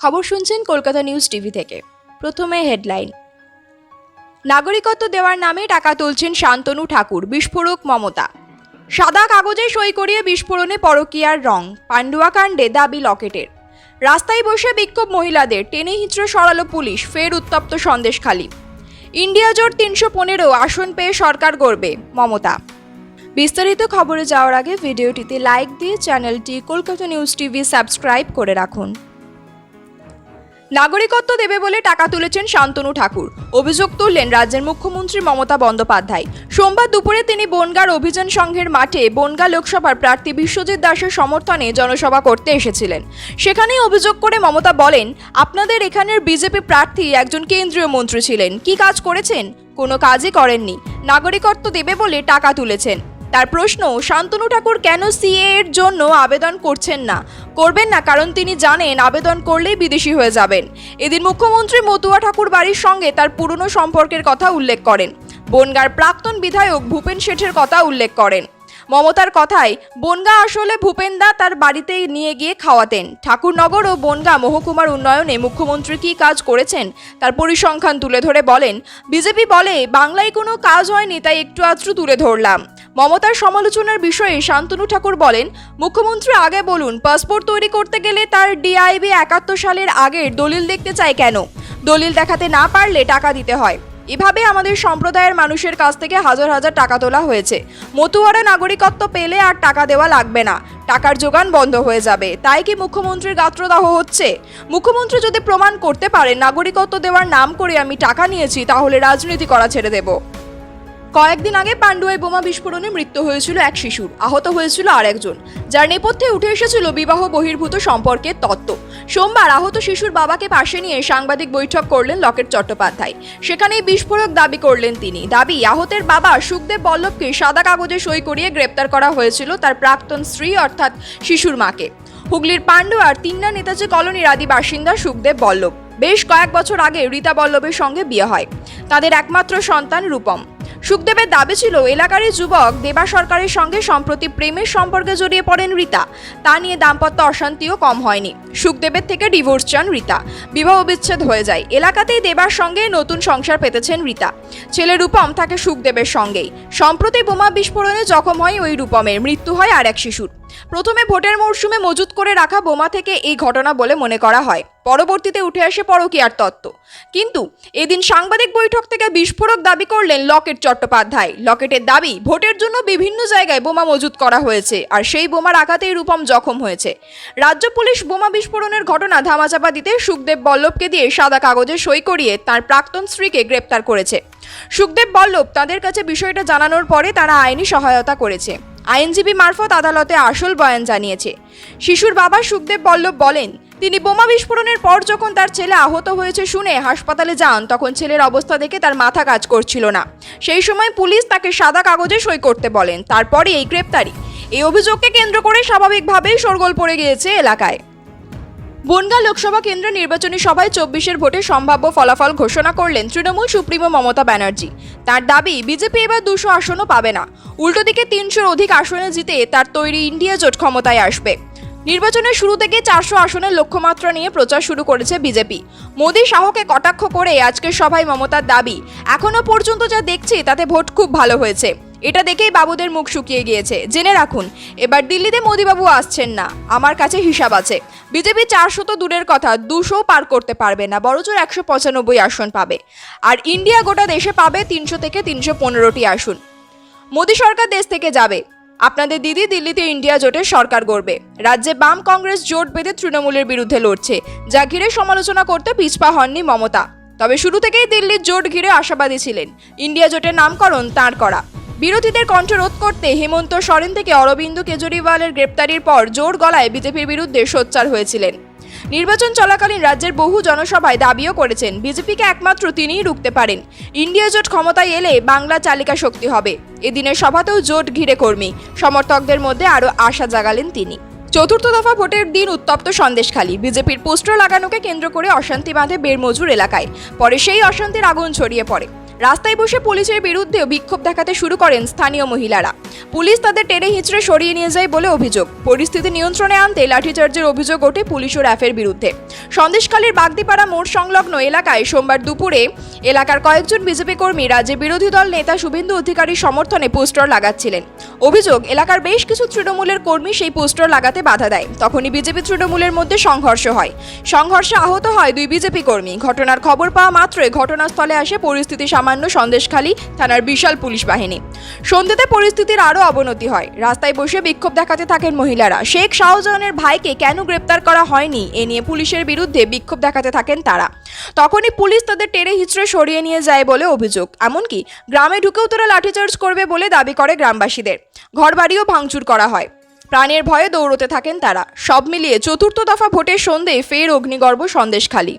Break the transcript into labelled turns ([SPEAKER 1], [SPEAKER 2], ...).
[SPEAKER 1] খবর শুনছেন Kolkata news TV থেকে। প্রথমে হেডলাইন। নাগরিকত্ব দেওয়ার নামে টাকা তুলছেন শান্তনু ঠাকুর, বিস্ফোরক মমতা। সাদা কাগজে সই করিয়ে বিস্ফোরণে পরকীয়ার রং পান্ডুয়া কাণ্ডে দাবি লকেটের। রাস্তায় বসে বিক্ষোভ মহিলাদের, টেনে হিঁচড়ে সরালো পুলিশ, ফের উত্তপ্ত সন্দেশখালী। ইন্ডিয়া জোট তিনশো পনেরো আসন পেয়ে সরকার গড়বে, মমতা। বিস্তারিত খবরে যাওয়ার আগে ভিডিওটিতে লাইক দিয়ে চ্যানেলটি কলকাতা নিউজ টিভি সাবস্ক্রাইব করে রাখুন। নাগরিকত্ব দেবে বলে টাকা তুলেছেন শান্তনু ঠাকুর। অভিযোগ তুললেন রাজ্যের মুখ্যমন্ত্রী মমতা বন্দ্যোপাধ্যায়। সোমবার দুপুরে তিনি বনগাঁর অভিযান সংঘের মাঠে বনগাঁ লোকসভার প্রার্থী বিশ্বজিৎ দাসের সমর্থনে জনসভা করতে এসেছিলেন। সেখানেই অভিযোগ করে মমতা বলেন, আপনাদের এখানের বিজেপি প্রার্থী একজন কেন্দ্রীয় মন্ত্রী ছিলেন। কি কাজ করেছেন? কোনো কাজই করেননি। নাগরিকত্ব দেবে বলে টাকা তুলেছেন। তার প্রশ্ন, শান্তনু ঠাকুর কেন সিএ এর জন্য আবেদন করছেন না? করবেন না, কারণ তিনি জানেন আবেদন করলেই বিদেশি হয়ে যাবেন। এদিন মুখ্যমন্ত্রী মতুয়া ঠাকুর বাড়ির সঙ্গে তার পুরনো সম্পর্কের কথা উল্লেখ করেন। বনগাঁর প্রাক্তন বিধায়ক ভূপেন শেঠের কথা উল্লেখ করেন। মমতার কথায়, বনগা আসলে ভূপেনদা তার বাড়িতে নিয়ে গিয়ে খাওয়াতেন। ঠাকুরনগর ও বনগা মহকুমার উন্নয়নে মুখ্যমন্ত্রী কী কাজ করেছেন? তার পরিসংখ্যান তুলে ধরে বলেন, বিজেপি বলে, বাংলায় কোনো কাজ হয়নি, তাই একটু আধটু তুলে ধরলাম। মমতার সমালোচনার বিষয়ে শান্তনু ঠাকুর বলেন, মুখ্যমন্ত্রী আগে বলুন, পাসপোর্ট তৈরি করতে গেলে তার ডিআইবি একাত্তর সালের আগের দলিল দেখতে চায় কেন? দলিল দেখাতে না পারলে টাকা দিতে হয়। এভাবে আমাদের সম্প্রদায়ের মানুষের কাছ থেকে হাজার হাজার টাকা তোলা হয়েছে। মতুয়ারা নাগরিকত্ব পেলে আর টাকা দেওয়া লাগবে না। টাকার যোগান বন্ধ হয়ে যাবে। তাই কি মুখ্যমন্ত্রীর গাত্রদাহ হচ্ছে? মুখ্যমন্ত্রী যদি প্রমাণ করতে পারে, নাগরিকত্ব দেওয়ার নাম করে আমি টাকা নিয়েছি, তাহলে রাজনীতি করা ছেড়ে দেব। কয়েকদিন আগে পান্ডুয়ায় বোমা বিস্ফোরণে মৃত্যু হয়েছিল এক শিশুর, আহত হয়েছিল আর একজন, যার নেপথ্যে উঠে এসেছিল বিবাহ বহির্ভূত সম্পর্কের তত্ত্ব। সোমবার আহত শিশুর বাবাকে পাশে নিয়ে সাংবাদিক বৈঠক করলেন লকেট চট্টোপাধ্যায়। সেখানেই বিস্ফোরক দাবি করলেন তিনি। দাবি, আহতের বাবা সুখদেব বল্লভকে সাদা কাগজে সই করিয়ে গ্রেপ্তার করা হয়েছিল তার প্রাক্তন স্ত্রী অর্থাৎ শিশুর মাকে। হুগলির পান্ডুয়ার তিন্না নেতাজি কলোনির আদি বাসিন্দা সুখদেব বল্লভ। বেশ কয়েক বছর আগে রীতা বল্লভের সঙ্গে বিয়ে হয়। তাদের একমাত্র সন্তান রূপম। সুখদেবের দাবি ছিল, এলাকারই যুবক দেবা সরকারের সঙ্গে সম্প্রতি প্রেমের সম্পর্কে জড়িয়ে পড়েন রীতা। তা নিয়ে দাম্পত্য অশান্তিও কম হয়নি। সুখদেবের থেকে ডিভোর্স চান রীতা। বিবাহ বিচ্ছেদ হয়ে যায়। এলাকাতেই দেবার সঙ্গে নতুন সংসার পেতেছেন রীতা। ছেলে রূপম থাকে সুখদেবের সঙ্গেই। সম্প্রতি বোমা বিস্ফোরণে জখম হয় ওই রূপমের। মৃত্যু হয় আর এক শিশুর। প্রথমে ভোটের মরশুমে মজুত করে রাখা বোমা থেকে এই ঘটনা বলে মনে করা হয়। পরবর্তীতে উঠে আসে পরকীয়ার তত্ত্ব। কিন্তু এদিন সাংবাদিক বৈঠক থেকে বিস্ফোরক দাবি করলেন লকেট চট্টোপাধ্যায়। লকেটের দাবি, ভোটের জন্য বিভিন্ন জায়গায় বোমা মজুত করা হয়েছে আর সেই বোমার আঘাতেই রূপম জখম হয়েছে। রাজ্য পুলিশ বোমা বিস্ফোরণের ঘটনা ধামাচাপা দিতে সুখদেব বল্লভকে দিয়ে সাদা কাগজে সই করিয়ে তার প্রাক্তন স্ত্রীকে গ্রেপ্তার করেছে। সুখদেব বল্লভ তাদের কাছে বিষয়টা জানানোর পরে তারা আইনি সহায়তা করেছে। আইনজীবী মারফত আদালতে আসল বয়ান জানিয়েছে। শিশুর বাবা সুখদেব বল্লভ বলেন, তিনি বোমা বিস্ফোরণের পর যখন তার ছেলে আহত হয়েছে শুনে হাসপাতালে যান, তখন ছেলের অবস্থা দেখে তার মাথা কাজ করছিল না। সেই সময় পুলিশ তাকে সাদা কাগজে সই করতে বলেন তারপরে এই গ্রেপ্তারি। এই অভিযোগকে কেন্দ্র করে স্বাভাবিকভাবেই শোরগোল পড়ে গিয়েছে এলাকায়। বনগাঁ লোকসভা কেন্দ্র নির্বাচনী সভায় চব্বিশের ভোটে সম্ভাব্য ফলাফল ঘোষণা করলেন তৃণমূল সুপ্রিমো মমতা ব্যানার্জি। তার দাবি, বিজেপি এবার দুশো আসনও পাবে না। উল্টো দিকে তিনশোর অধিক আসনে জিতে তার তৈরি ইন্ডিয়া জোট ক্ষমতায় আসবে। নির্বাচনের শুরু থেকে চারশো আসনের লক্ষ্যমাত্রা নিয়ে প্রচার শুরু করেছে বিজেপি। মোদী শাহকে কটাক্ষ করে আজকের সভায় মমতার দাবি, এখনও পর্যন্ত যা দেখছি তাতে ভোট খুব ভালো হয়েছে। এটা দেখেই বাবুদের মুখ শুকিয়ে গিয়েছে। জেনে রাখুন, এবার দিল্লিতে মোদীবাবু আসছেন না। আমার কাছে হিসাব আছে। বিজেপি চারশো তো দূরের কথা দুশো পার করতে পারবে না বড়জোর একশো পঁচানব্বই আসন পাবে। আর ইন্ডিয়া গোটা দেশে পাবে তিনশো থেকে তিনশো পনেরোটি আসন। মোদী সরকার দেশ থেকে যাবে। আপনাদের দিদি দিল্লিতে ইন্ডিয়া জোটের সরকার গড়বে। রাজ্যে বাম কংগ্রেস জোট বেঁধে তৃণমূলের বিরুদ্ধে লড়ছে। যা ঘিরে সমালোচনা করতে পিছপা হননি মমতা। তবে শুরু থেকেই দিল্লির জোট ঘিরে আশাবাদী ছিলেন। ইন্ডিয়া জোটের নামকরণ তাঁর করা। বিরোধীদের কণ্ঠ রোধ করতে হেমন্ত সরেন থেকে অরবিন্দ কেজরিওয়ালের গ্রেপ্তারির পর জোর গলায় বিজেপির বিরুদ্ধে সোচ্চার হয়েছিলেন। নির্বাচন চলাকালীন রাজ্যের বহু জনসভায় দাবিও করেছেন। বিজেপিকে একমাত্র তিনিই রুখতে পারেন। ইন্ডিয়া জোট ক্ষমতায় এলে বাংলা চালিকা শক্তি হবে। এদিনের সভাতেও জোট ঘিরে কর্মী। সমর্থকদের মধ্যে আরও আশা জাগালেন তিনি। চতুর্থ দফা ভোটের দিন উত্তপ্ত সন্দেশখালী। বিজেপির পোস্টার লাগানোকে কেন্দ্র করে অশান্তি বাঁধে বেরমজুর এলাকায়। পরে সেই অশান্তির আগুন ছড়িয়ে পড়ে। রাস্তায় বসে পুলিশের বিরুদ্ধেও বিক্ষোভ দেখাতে শুরু করেন স্থানীয় মহিলারা। পুলিশ তাদের টেনে হিঁচড়ে সরিয়ে নিয়ে যায় বলে অভিযোগ। পরিস্থিতি নিয়ন্ত্রণে আনতে লাঠিচার্জের অভিযোগ ওঠে পুলিশ ও র্যাফের বিরুদ্ধে। সন্দেশখালীর বাগদিপাড়া মোড় সংলগ্ন এলাকায় সোমবার দুপুরে এলাকার কয়েকজন বিজেপি কর্মী রাজ্যে বিরোধী দল নেতা শুভেন্দু অধিকারীর সমর্থনে পোস্টার লাগাচ্ছিলেন। অভিযোগ, এলাকার বেশ কিছু তৃণমূলের কর্মী সেই পোস্টার লাগাতে বাধা দেয়। তখনই বিজেপি তৃণমূলের মধ্যে সংঘর্ষ হয়। সংঘর্ষে আহত হয় দুই বিজেপি কর্মী। ঘটনার খবর পাওয়া মাত্রই ঘটনাস্থলে আসে পরিস্থিতি সামান্য সন্দেশখালী থানার বিশাল পুলিশ বাহিনী। সন্ধ্যেতে পরিস্থিতির আরও অবনতি হয়। রাস্তায় বসে বিক্ষোভ দেখাতে থাকেন মহিলারা। শেখ শাহজাহানের ভাইকে কেন গ্রেপ্তার করা হয়নি, এ নিয়ে পুলিশের বিরুদ্ধে বিক্ষোভ দেখাতে থাকেন তারা। তখনই পুলিশ তাদের টেরে হিচড়ে সরিয়ে নিয়ে যায় বলে অভিযোগ। এমনকি গ্রামে ঢুকেও তারা লাঠিচার্জ করবে বলে দাবি করে গ্রামবাসীদের। ঘরবাড়িও ভাঙচুর করা হয়। প্রাণের ভয়ে দৌড়তে থাকেন তারা। সব মিলিয়ে চতুর্থ দফা ভোটের সন্ধে ফের অগ্নিগর্ভ সন্দেশখালী।